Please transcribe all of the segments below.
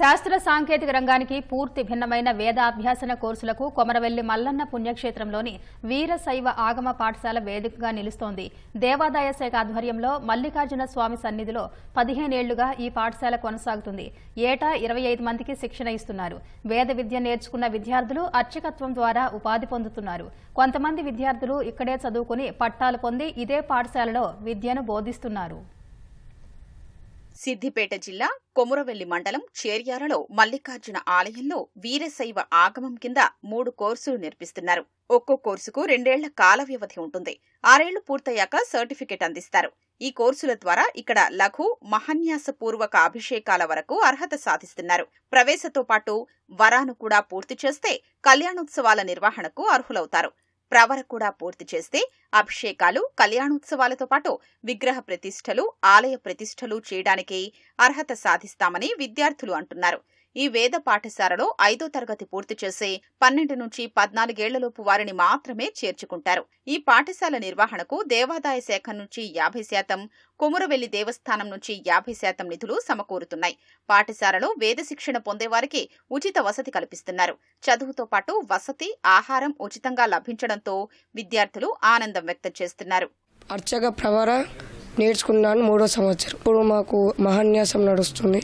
శాస్త్ర సాంకేతిక రంగానికి పూర్తి భిన్నమైన వేదాభ్యాసన కోర్సులకు కొమరవెల్లి మల్లన్న పుణ్యక్షేత్రంలోని వీరశైవ ఆగమ పాఠశాల వేదికగా నిలుస్తోంది. దేవాదాయ శాఖ ఆధ్వర్యంలో మల్లికార్జున స్వామి సన్నిధిలో పదిహేనేళ్ళుగా ఈ పాఠశాల కొనసాగుతుంది. ఏటా ఇరవై ఐదు మందికి శిక్షణ ఇస్తున్నారు. వేద విద్య నేర్చుకున్న విద్యార్థులు అర్చకత్వం ద్వారా ఉపాధి పొందుతున్నారు. కొంతమంది విద్యార్థులు ఇక్కడే చదువుకుని పట్టాలు పొంది ఇదే పాఠశాలలో విద్యను బోధిస్తున్నారు. సిద్దిపేట జిల్లా కొమురవెల్లి మండలం చేర్యాలలో మల్లికార్జున ఆలయంలో వీరశైవ ఆగమం కింద మూడు కోర్సులు నేర్పిస్తున్నారు. ఒక్కో కోర్సుకు రెండేళ్ళ కాల వ్యవధి ఉంటుంది. ఆరేళ్ళు పూర్తయ్యాక సర్టిఫికెట్ అందిస్తారు. ఈ కోర్సుల ద్వారా ఇక్కడ లఘు మహన్యాసపూర్వక అభిషేకాల వరకు అర్హత సాధిస్తున్నారు. ప్రవేశతో పాటు వరాను కూడా పూర్తి చేస్తే కళ్యాణోత్సవాల నిర్వహణకు అర్హులవుతారు. ప్రవర కూడా పూర్తి చేస్తే అభిషేకాలు కళ్యాణోత్సవాలతో పాటు విగ్రహ ప్రతిష్టలు ఆలయ ప్రతిష్టలు చేయడానికి అర్హత సాధిస్తామని విద్యార్థులు అంటున్నారు. ఈ వేద పాఠశాలలో ఐదో తరగతి పూర్తి చేసే పన్నెండు నుంచి పద్నాలుగేళ్ళలోపు వారిని మాత్రమే చేర్చుకుంటారు. ఈ పాఠశాల నిర్వహణకు దేవాదాయ శాఖ నుంచి యాభై శాతం కుమురవెల్లి దేవస్థానం నుంచి యాభై శాతం నిధులు సమకూరుతున్నాయి. పాఠశాలలో వేద శిక్షణ పొందేవారికి ఉచిత వసతి కల్పిస్తున్నారు. చదువుతో పాటు వసతి ఆహారం ఉచితంగా లభించడంతో విద్యార్థులు ఆనందం వ్యక్తం చేస్తున్నారు. అర్చక ప్రవర నేర్చుకున్నాను మూడో సంవత్సరం. ఇప్పుడు మాకు మహాన్యాసం నడుస్తుంది.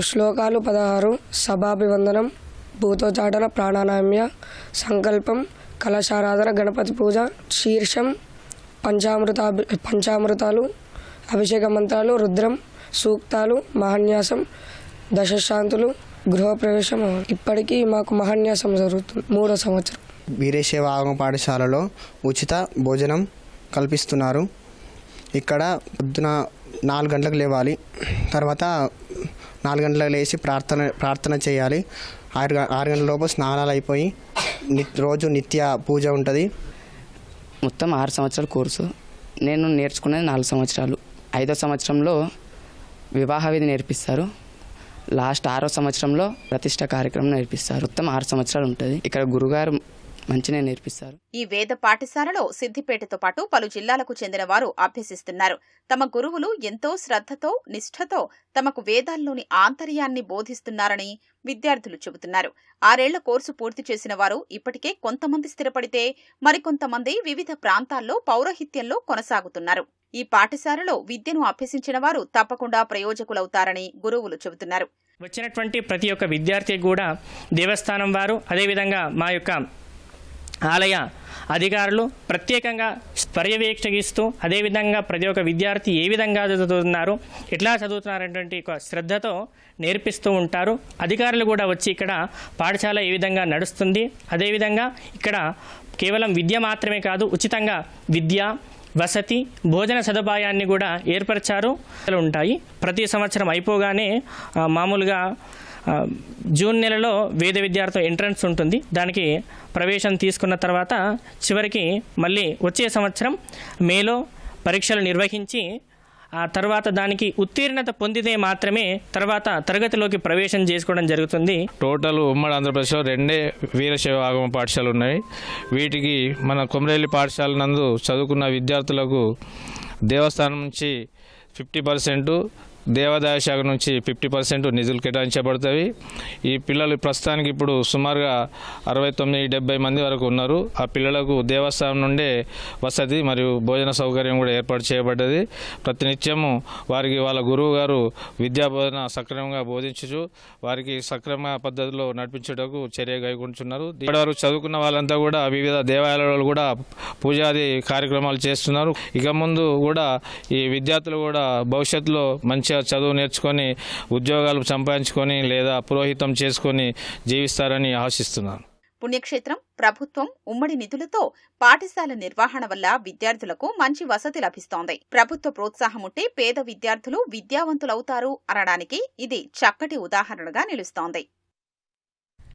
శ్లోకాలు పదహారు. సభాభివందనం భూతోచాటన ప్రాణానామ్య సంకల్పం కలశారాధన గణపతి పూజ శీర్షం పంచామృత పంచామృతాలు అభిషేక మంత్రాలు రుద్రం సూక్తాలు మహాన్యాసం దశశాంతులు గృహప్రవేశం ఇప్పటికీ మాకు మహాన్యాసం జరుగుతుంది. మూడో సంవత్సరం. వీరేశైవ ఆగమ పాఠశాలలో ఉచిత భోజనం కల్పిస్తున్నారు. ఇక్కడ పొద్దున నాలుగు గంటలకు లేవాలి. తర్వాత నాలుగు గంటలకు లేచి ప్రార్థన ప్రార్థన చేయాలి. ఆరు గ- ఆరు గంటల లోపు స్నానాలు అయిపోయి నిత్ రోజు నిత్య పూజ ఉంటుంది. మొత్తం ఆరు సంవత్సరాల కోర్సు. నేను నేర్చుకున్నది నాలుగు సంవత్సరాలు. ఐదో సంవత్సరంలో వివాహ విధి నేర్పిస్తారు. లాస్ట్ ఆరో సంవత్సరంలో ప్రతిష్ట కార్యక్రమం నేర్పిస్తారు. మొత్తం ఆరు సంవత్సరాలు ఉంటుంది. ఇక్కడ గురుగారు మంచిగా నేర్పిస్తారు. ఈ వేద పాఠశాలలో సిద్దిపేటతో పాటు పలు జిల్లాలకు చెందిన వారు అభ్యసిస్తున్నారు. తమ గురువులు ఎంతో శ్రద్ధతో నిష్ఠతో తమకు వేదాల్లోని ఆంతర్యాన్ని బోధిస్తున్నారని విద్యార్థులు చెబుతున్నారు. ఆరేళ్ళ కోర్సు పూర్తి చేసిన వారు ఇప్పటికే కొంతమంది స్థిరపడితే మరికొంతమంది వివిధ ప్రాంతాల్లో పౌరహిత్యంలో కొనసాగుతున్నారు. ఈ పాఠశాలలో విద్యను అభ్యసించిన వారు తప్పకుండా ప్రయోజకులవుతారని గురువులు చెబుతున్నారు. వచ్చినటువంటి ప్రతి ఒక్క విద్యార్థికి కూడా దేవస్థానం వారు అదేవిధంగా మా యొక్క ఆలయ అధికారులు ప్రత్యేకంగా పర్యవేక్షిస్తూ అదేవిధంగా ప్రతి ఒక్క విద్యార్థి ఏ విధంగా చదువుతున్నారు ఎట్లా చదువుతున్నారనేటువంటి ఒక శ్రద్ధతో నేర్పిస్తూ ఉంటారు. అధికారులు కూడా వచ్చి ఇక్కడ పాఠశాల ఏ విధంగా నడుస్తుంది అదేవిధంగా ఇక్కడ కేవలం విద్య మాత్రమే కాదు ఉచితంగా విద్య వసతి భోజన సదుపాయాన్ని కూడా ఏర్పరిచారు. ఉంటాయి. ప్రతి సంవత్సరం అయిపోగానే మామూలుగా జూన్ నెలలో వేద విద్యార్థి ఎంట్రన్స్ ఉంటుంది. దానికి ప్రవేశం తీసుకున్న తర్వాత చివరికి మళ్ళీ వచ్చే సంవత్సరం మేలో పరీక్షలు నిర్వహించి ఆ తర్వాత దానికి ఉత్తీర్ణత పొందితే మాత్రమే తర్వాత తరగతిలోకి ప్రవేశం చేసుకోవడం జరుగుతుంది. టోటల్ ఉమ్మడి ఆంధ్రప్రదేశ్లో రెండే వీరశైవ ఆగమ పాఠశాలలు ఉన్నాయి. వీటికి మన కొమరేలి పాఠశాల నందు చదువుకున్న విద్యార్థులకు దేవస్థానం నుంచి ఫిఫ్టీ పర్సెంట్ దేవాదాయ శాఖ నుంచి ఫిఫ్టీ పర్సెంట్ నిధులు కేటాయించబడతాయి. ఈ పిల్లలు ప్రస్తుతానికి ఇప్పుడు సుమారుగా అరవై తొమ్మిది డెబ్బై మంది వరకు ఉన్నారు. ఆ పిల్లలకు దేవస్థానం నుండే వసతి మరియు భోజన సౌకర్యం కూడా ఏర్పాటు చేయబడ్డది. ప్రతినిత్యము వారికి వాళ్ళ గురువు గారు విద్యా బోధన సక్రమంగా బోధించుచు వారికి సక్రమ పద్ధతిలో నడిపించుటకు చర్య కైగొంటున్నారు ఇప్పటి వరకు చదువుకున్న వాళ్ళంతా కూడా వివిధ దేవాలయాలలో కూడా పూజాది కార్యక్రమాలు చేస్తున్నారు. ఇక ముందు కూడా ఈ విద్యార్థులు కూడా భవిష్యత్తులో మంచి మంచిగా చదువు నేర్చుకొని ఉద్యోగాలు సంపాదించుకొని లేదా పురోహితం చేసుకొని జీవిస్తారని ఆశిస్తున్నాను. పుణ్యక్షేత్రం ప్రభుత్వం ఉమ్మడి నిధులతో పాఠశాల నిర్వహణ వల్ల విద్యార్థులకు మంచి వసతి లభిస్తోంది. ప్రభుత్వ ప్రోత్సాహం ఉంటే పేద విద్యార్థులు విద్యావంతులవుతారు అనడానికి ఇది చక్కటి ఉదాహరణగా నిలుస్తోంది.